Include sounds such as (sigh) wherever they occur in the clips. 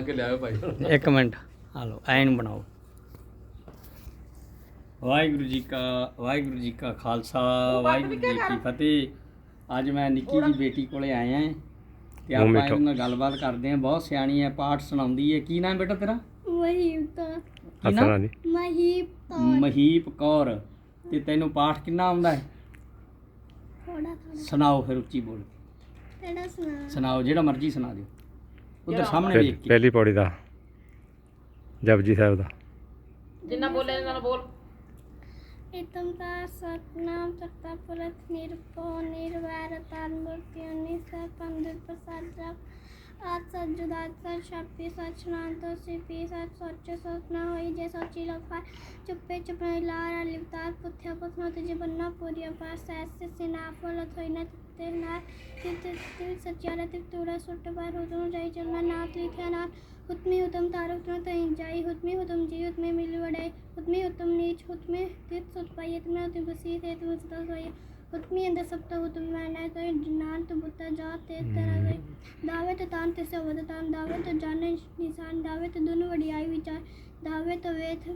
ਬਣਾ ਕੇ ਲਿਆਓ ਭਾਈ। ਇੱਕ ਮਿੰਟ। ਆ ਲਓ ਐਂ ਨੂੰ ਬਣਾਓ। ਵਾਹਿਗੁਰੂ ਜੀ ਕਾ ਵਾਹਿਗੁਰੂ ਜੀ ਕਾ ਖਾਲਸਾ ਵਾਹਿਗੁਰੂ ਜੀ ਕੀ ਫਤਿਹ। ਅੱਜ ਮੈਂ ਨਿੱਕੀ ਜੀ ਬੇਟੀ ਕੋਲੇ ਆਏ ਆਂ ਤੇ ਆਪਾਂ। ਇਹਨਾਂ ਨਾਲ ਗੱਲਬਾਤ ਕਰਦੇ ਆਂ ਬਹੁਤ ਸਿਆਣੀ ਹੈ ਪਾਠ ਸੁਣਾਉਂਦੀ ਹੈ। ਕੀ ਨਾਮ ਬੇਟਾ ਤੇਰਾ? ਮਹੀਪ ਤੋਂ ਕੀ ਹੱਸਣਾ ਨਾਮ ਨਹੀਂ। ਮਹੀਪ ਤੋਂ ਮਹੀਪ ਕੌਰ। ਤੇ ਤੈਨੂੰ ਪਾਠ ਕਿੰਨਾ ਆਉਂਦਾ ਹੈ? ਥੋੜਾ ਥੋੜਾ ਸੁਣਾਓ ਫਿਰ ਉੱਚੀ ਬੋਲ ਕੇ। ਕਿਹੜਾ ਸੁਣਾ ਸੁਣਾਓ ਜਿਹੜਾ ਮਰਜ਼ੀ ਸੁਣਾ ਦਿਓ। ਉਧਰ ਸਾਹਮਣੇ ਵੇਖ ਕੇ ਪਹਿਲੀ ਪੌੜੀ ਦਾ ਜਪਜੀ ਸਾਹਿਬ ਦਾ। ਜਿੰਨਾ ਬੋਲੇ ਨਾਲ ਬੋਲ। ਇਤਮ ਦਾ ਸਤਨਾਮ ਸਤਾ ਪੁਰਖ ਨਿਰਭਉ ਨਿਰਵੈਰ ਤਾਨ ਮੂਰਤੀ ਅਨਿਸਾ ਪੰਦਿਤ ਪ੍ਰਸਾਦ ਜਪ। ਆਦ ਸਤ ਜੁਦਾ ਸਤ ਸ਼ਪੀ ਸਤ ਸ਼ਨਾਂਤ ਸਿਪੀ ਸਤ ਸੋਚ ਸੋਚ ਨਾ ਹੋਈ ਜੇ ਸੋਚੀ ਲਖਾ ਚੁੱਪੇ ਚੁਪੇ ਲਾਰਾ ਲਿਵਤਾਰ ਪੁੱਥਿਆ ਪੁੱਥਨਾ ਤੇ ਬੰਨਾ ਪੂਰੀ ਅਪਾਰ ਸੈਸ ਸਿਨਾ ਫਲ ਥੋਈ ਨਾ ਤੇ ਨਾ ਤਿਤ ਤਿਤ ਸਚਿਆਰਾ ਤਿਤ ਤੂੜਾ ਸੁੱਟ ਬਾਰ ਉਦੋਂ ਜਾਈ ਚਲਣਾ ਨਾ ਲਿਖਿਆ ਨਾ ਹੁਤਮੀ ਹੁਤਮ ਤਾਰਕ ਤੁਮ ਤਹੀਂ ਜਾਈ ਹੁਤਮੀ ਹੁਤਮ ਜੀ ਹੁਤਮੇ ਮਿਲ ਵੜਾਈ ਹੁਤਮੀ ਹੁਤਮ ਨੀਚ ਹੁਤਮੇ ਤਿਤ ਸੁਤ ਪਾਈ ਤਮੇ ਹੁਤਮ ਬਸੀ ਜਨਾਨ ਤੋ ਬੁੱਤਾ ਜਾ ਤੇ ਤਰਾ ਗਈ ਦਾਵੇ ਤੇ ਤਾਨ ਤੇ ਸਵਦ ਤਾਨ ਦਾਵੇ ਤੇ ਜਾਣੇ ਨਿਸ਼ਾਨ ਦਾਵੇ ਤੇ ਦੁਨ ਵਡਿਆਈ ਵਿਚਾਰ ਦਾਵੇ ਤੇ ਵੇਥ।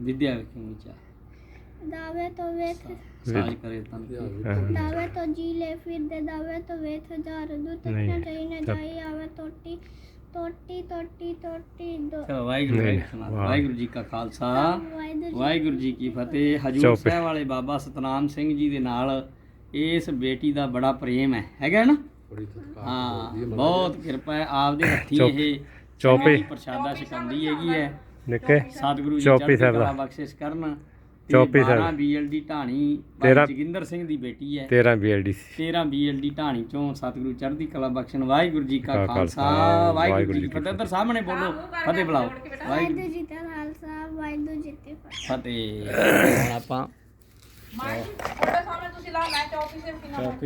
ਵਿਦਿਆ ਵੇਖਣ ਵਿਚਾਰ ਦਾਵੇ ਤੇ ਵੇਥ। ਸਾਜ ਕਰੇ ਤਾਂ ਦਾਵੇ ਤੋਂ ਜੀ ਲੈ ਫਿਰ ਦੇ ਦਾਵੇ ਤੋਂ ਵੇਥ ਹਜ਼ਾਰ ਦੁੱਤ ਨਹੀਂ। ਨਾ ਚਾਹੀ ਨਾ ਜਾਈ ਆਵੇ ਟੋਟੀ ਟੋਟੀ ਟੋਟੀ ਟੋਟੀ ਦੋ ਚਲੋ ਵਾਹਿਗੁਰੂ ਨਹੀਂ, ਜੀ ਕਾ ਖਾਲਸਾ, ਵਾਹ। ਵਾਹਿਗੁਰੂ ਜੀ ਕਾ ਖਾਲਸਾ ਵਾਹਿਗੁਰੂ ਵਾਹਿਗੁਰੂ ਜੀ ਕੀ ਫਤਿਹ। ਹਜੂਰ ਚੌਪੇ। ਸਾਹਿਬ ਵਾਲੇ ਬਾਬਾ ਸਤਨਾਮ ਸਿੰਘ ਜੀ ਦੇ ਨਾਲ ਇਸ ਬੇਟੀ ਦਾ ਬੜਾ ਪ੍ਰੇਮ ਹੈ। ਹੈਗਾ ਨਾ? ਹਾਂ ਬਹੁਤ ਕਿਰਪਾ ਹੈ। ਆਪਦੇ ਹੱਥੀ ਚੌਪ- ਇਹ ਚੌਪੇ। ਪ੍ਰਸ਼ਾਦਾ ਛਕਾਉਂਦੀ ਹੈਗੀ ਹੈ। ਨਿੱਕੇ। ਸਤਿਗੁਰੂ ਜੀ ਚੌਪੀ ਸਾਹਿਬ ਦਾ। ਕਲਾ ਬਖਸ਼ਿਸ਼ ਕਰਨ। ਚੌਪੀ ਸਾਹਿਬ। 12 ਬੀਐਲਡੀ ਢਾਣੀ ਤੇਰਾਂ- ਜੋਗਿੰਦਰ ਸਿੰਘ ਦੀ ਬੇਟੀ ਹੈ। 13 ਬੀਐਲਡੀਸੀ 13 ਬੀਐਲਡੀ ਢਾਣੀ ਚੋਂ ਸਤਿਗੁਰੂ ਚੜ੍ਹਦੀ ਕਲਾ ਬਖਸ਼ਣ। ਵਾਹਿਗੁਰੂ ਜੀ ਕਾ ਖਾਲਸਾ। ਵਾਹਿਗੁਰੂ ਜੀ ਕੀ ਫਤਿਹ। ਇੱਧਰ ਸਾਹਮਣੇ ਬੋਲੋ। ਫਤਿਹ ਬੁਲਾਓ। ਵਾਹਿਗੁਰੂ ਵਾਹਿਗੁਰੂ ਜੀ ਦਾ ਖਾਲਸਾ। ਵਾਹਿਗੁਰੂ ਜੀ ਕੀ ਫਤਿਹ। ਫਤਿਹ। (coughs) ਹੁਣ ਆਪਾਂ ਮਾਈ ਤੁਹਾਡੇ ਸਾਹਮਣੇ ਤੁਸੀਂ ਲਾ ਮੈਂ ਚੌਕੀ ਸੇ ਕਿਨਾ ਚੌਪੀ